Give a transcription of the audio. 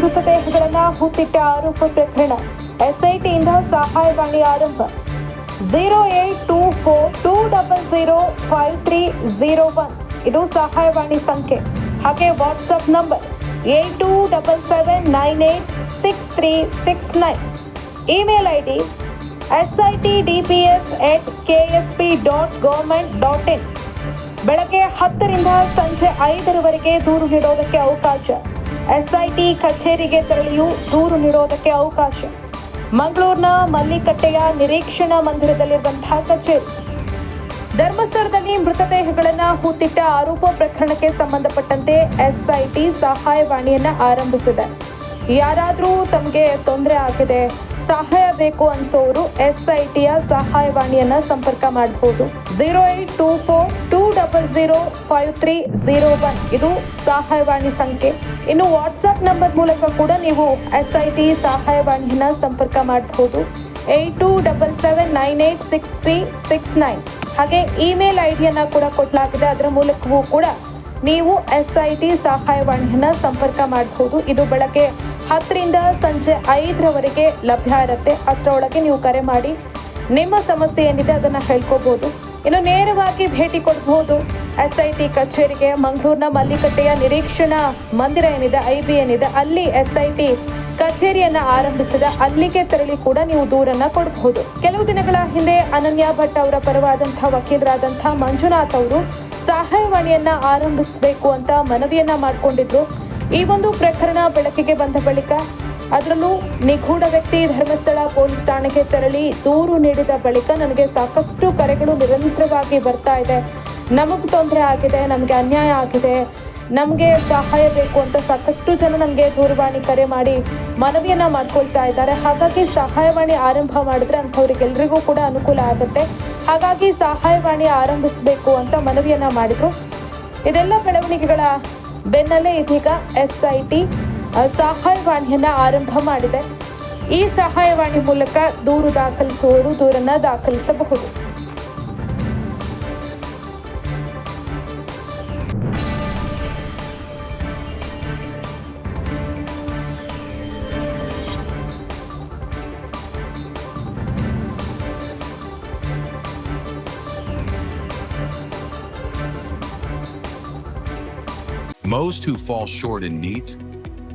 ಮೃತದೇಹಗಳನ್ನ ಹುತ್ತಿಟ್ಟ ಆರೋಪ ಪ್ರಕರಣ. ಎಸ್ಐಟಿಯಿಂದ ಸಹಾಯವಾಣಿ ಆರಂಭ. Zero eight two four two double zero five three zero one ಇದು ಸಹಾಯವಾಣಿ ಸಂಖ್ಯೆ. ಹಾಗೆ WhatsApp number eight two double seven nine eight six three six nine email I D S I T D P S at K S P dot government dot in ಬೆಳಗ್ಗೆ ಹತ್ತರಿಂದ ಸಂಜೆ ಐದರವರೆಗೆ ದೂರು ನೀಡೋದಕ್ಕೆ ಅವಕಾಶ. ಎಸ್ಐಟಿ ಕಚೇರಿಗೆ ತೆರಳಿಯೂ ದೂರು ನೀಡೋದಕ್ಕೆ ಅವಕಾಶ. ಮಂಗಳೂರಿನ ಮಲ್ಲಿಕಟ್ಟೆಯ ನಿರೀಕ್ಷಣಾ ಮಂದಿರದಲ್ಲಿರುವಂತಹ ಕಚೇರಿ. ಧರ್ಮಸ್ಥಳದಲ್ಲಿ ಮೃತದೇಹಗಳನ್ನು ಹೂತಿಟ್ಟ ಆರೋಪ ಪ್ರಕರಣಕ್ಕೆ ಸಂಬಂಧಪಟ್ಟಂತೆ ಎಸ್ಐಟಿ ಸಹಾಯವಾಣಿಯನ್ನ ಆರಂಭಿಸಿದೆ. ಯಾರಾದರೂ ತಮಗೆ ತೊಂದರೆ ಆಗಿದೆ, ಸಹಾಯ ಬೇಕು ಅನ್ಸೋರು ಎಸ್ಐಟಿಯ ಸಹಾಯವಾಣಿಯನ್ನ ಸಂಪರ್ಕ ಮಾಡಬಹುದು zero eight two four two zero five three zero one. ಇದು ಸಹಾಯವಾಣಿ ಸಂಖ್ಯೆ. ಇನ್ನು ವಾಟ್ಸ್ಆಪ್ ನಂಬರ್ ಮೂಲಕ ಕೂಡ ನೀವು ಎಸ್ಐಟಿ ಸಹಾಯವಾಣಿಯನ್ನ ಸಂಪರ್ಕ ಮಾಡಬಹುದು eight two double seven nine eight six three six nine. ಹಾಗೆ ಇಮೇಲ್ ಐಡಿಯನ್ನ ಕೂಡ ಕೊಡಲಾಗಿದೆ. ಅದರ ಮೂಲಕವೂ ಕೂಡ ನೀವು ಎಸ್ ಐ ಟಿ ಸಹಾಯವಾಣಿಯನ್ನ ಸಂಪರ್ಕ ಮಾಡಬಹುದು ಇದು ಬೆಳಗ್ಗೆ ಹತ್ತರಿಂದ ಸಂಜೆ ಐದರವರೆಗೆ ಲಭ್ಯ ಇರುತ್ತೆ. ಅಷ್ಟರೊಳಗೆ ನೀವು ಕರೆ ಮಾಡಿ ನಿಮ್ಮ ಸಮಸ್ಯೆ ಏನಿದೆ ಅದನ್ನು ಹೇಳ್ಕೋಬಹುದು ಇನ್ನು ನೇರವಾಗಿ ಭೇಟಿ ಕೊಡಬಹುದು. ಎಸ್ಐಟಿ ಕಚೇರಿಗೆ ಮಂಗಳೂರಿನ ಮಲ್ಲಿಕಟ್ಟೆಯ ನಿರೀಕ್ಷಣಾ ಮಂದಿರ ಏನಿದೆ ಐ ಬಿ ಏನಿದೆ, ಅಲ್ಲಿ ಎಸ್ಐಟಿ ಕಚೇರಿಯನ್ನ ಆರಂಭಿಸಿದ, ಅಲ್ಲಿಗೆ ತೆರಳಿ ಕೂಡ ನೀವು ದೂರನ್ನ ಕೊಡಬಹುದು. ಕೆಲವು ದಿನಗಳ ಹಿಂದೆ ಅನನ್ಯ ಭಟ್ ಅವರ ಪರವಾದಂತಹ ವಕೀಲರಾದಂತಹ ಮಂಜುನಾಥ್ ಅವರು ಸಹಾಯವಾಣಿಯನ್ನ ಆರಂಭಿಸಬೇಕು ಅಂತ ಮನವಿಯನ್ನ ಮಾಡಿಕೊಂಡಿದ್ರು. ಈ ಒಂದು ಪ್ರಕರಣ ಬೆಳಕಿಗೆ ಬಂದ ಬಳಿಕ ಅದರಲ್ಲೂ ನಿಗೂಢ ವ್ಯಕ್ತಿ ಧರ್ಮಸ್ಥಳ ಪೊಲೀಸ್ ಠಾಣೆಗೆ ತೆರಳಿ ದೂರು ನೀಡಿದ ಬಳಿಕ ನನಗೆ ಸಾಕಷ್ಟು ಕರೆಗಳು ನಿರಂತರವಾಗಿ ಬರ್ತಾ ಇದೆ. ನಮಗ್ ತೊಂದರೆ ಆಗಿದೆ, ನಮಗೆ ಅನ್ಯಾಯ ಆಗಿದೆ, ನಮಗೆ ಸಹಾಯ ಬೇಕು ಅಂತ ಸಾಕಷ್ಟು ಜನ ನಮಗೆ ದೂರವಾಣಿ ಕರೆ ಮಾಡಿ ಮನವಿಯನ್ನ ಮಾಡ್ಕೊಳ್ತಾ ಇದ್ದಾರೆ. ಹಾಗಾಗಿ ಸಹಾಯವಾಣಿ ಆರಂಭ ಮಾಡಿದ್ರೆ ಅಂಥವ್ರಿಗೆಲ್ರಿಗೂ ಕೂಡ ಅನುಕೂಲ ಆಗುತ್ತೆ. ಹಾಗಾಗಿ ಸಹಾಯವಾಣಿ ಆರಂಭಿಸಬೇಕು ಅಂತ ಮನವಿಯನ್ನ ಮಾಡಿದ್ರು. ಇದೆಲ್ಲ ಬೆಳವಣಿಗೆಗಳ ಬೆನ್ನಲ್ಲೇ ಇದೀಗ ಎಸ್ ಐ ಟಿ ಸಹಾಯವಾಣಿಯನ್ನ ಆರಂಭ ಮಾಡಿದೆ. ಈ ಸಹಾಯವಾಣಿ ಮೂಲಕ ದೂರು ದಾಖಲಿಸುವವರು ದೂರನ್ನ ದಾಖಲಿಸಬಹುದು. Most who fall short in NEAT